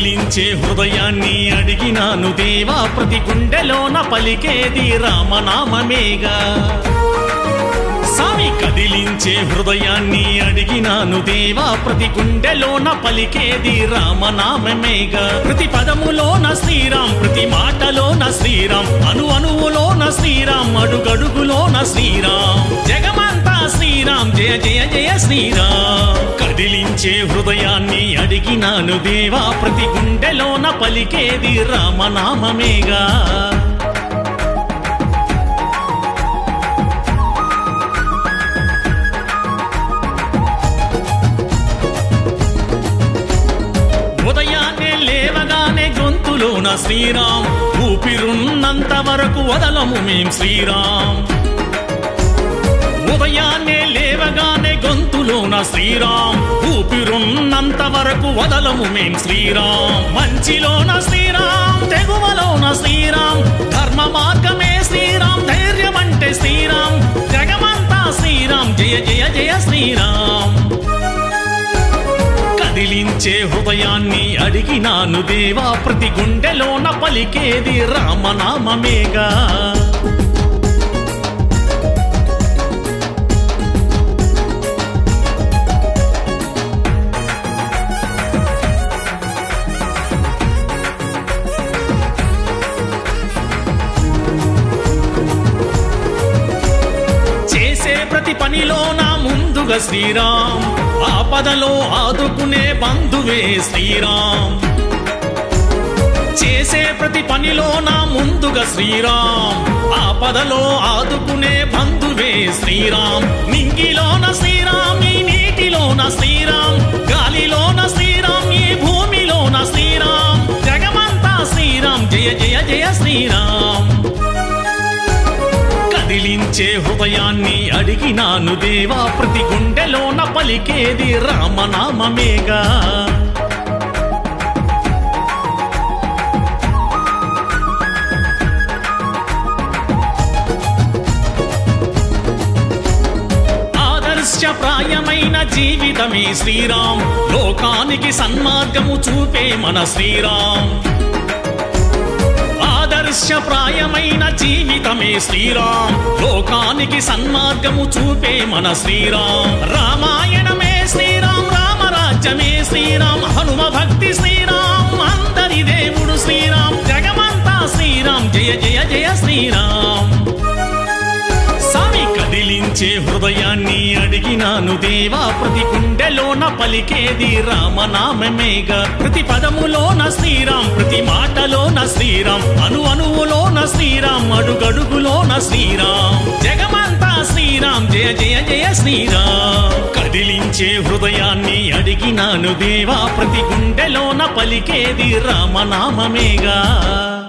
కదిలించే హృదయాన్ని అడిగినాను దేవా ప్రతి గుండెలోన పలికేది రామనామమేగా. సామి కదిలించే హృదయాన్ని అడిగినాను దేవా ప్రతి గుండెలోన పలికేది రామనామమేగా. ప్రతి పదములోన శ్రీరామ్ ప్రతి మాటలోన శ్రీరామ్ అను అణువులోన శ్రీరామ్ అడుగడుగులోన శ్రీరామ్. జగమంతా శ్రీరామ్ జయ జయ జయ శ్రీరామ్. కదిలించే హృదయాన్ని అడిగినాను దేవా ప్రతి గుండెలోన పలికేది రామనామమేగా. ఉదయాన్నే లేవగానే గొంతులోన శ్రీరామ్ ఊపిరున్నంత వరకు వదలము మేం శ్రీరామ్. ఉదయాన్నే లేవగానే గొంతులోన శ్రీరామ్ ఊపిరున్నంత వరకు వదలము మేం శ్రీరామ్. మంచిలోన శ్రీరామ్ తెగువలోన శ్రీరామ్ ధర్మ మార్గమే శ్రీరామ్ ధైర్యం అంటే శ్రీరామ్ జగమంతా శ్రీరామ్ జయ జయ జయ శ్రీరామ్. కదిలించే హృదయాన్ని అడిగినాను దేవా ప్రతి గుండెలోన పలికేది రామనామమేగా. ప్రతి పనిలో నా ముందుగా శ్రీరామ్. ఆపదలో ఆదుకునే బంధువే శ్రీరామ్. చేసే ప్రతి పనిలో నా ముందుగా శ్రీరామ్. ఆపదలో ఆదుకునే బంధువే శ్రీరామ్. నింగిలోన శ్రీరామ్ ఈ నీటిలోన శ్రీరామ్. గాలిలోన శ్రీరామ్ ఈ భూమిలోన శ్రీరామ్. జగమంతా శ్రీరామ్. జయ జయ జయ శ్రీరామ్. కదిలించే హృదయాన్ని అడిగినాను దేవా ప్రతి గుండెలోన పలికేది రామనామమేగా. ప్రాయమైన జీవితమే శ్రీరామ్ లోకానికి సన్మార్గము చూపే మన శ్రీరామ్. జీవితమే శ్రీరామ్. లోకానికి సన్మార్గము చూపే మన శ్రీరామ్. రామాయణమే శ్రీరామ్ రామరాజ్యమే శ్రీరామ్. హనుమ భక్తి శ్రీ కదిలించే హృదయాన్ని అడిగినాను దేవా ప్రతి గుండెలోన పలికేది రామనామమేగా. ప్రతి పదములోన శ్రీరామ్ ప్రతి మాటలోన శ్రీరామ్ అను అణువులోన శ్రీరామ్ అడుగడుగులోన శ్రీరామ్. జగమంతా శ్రీరామ్ జయ జయ జయ శ్రీరామ్. కదిలించే హృదయాన్ని అడిగినాను దేవా ప్రతి గుండెలోన పలికేది రామనామమేగా.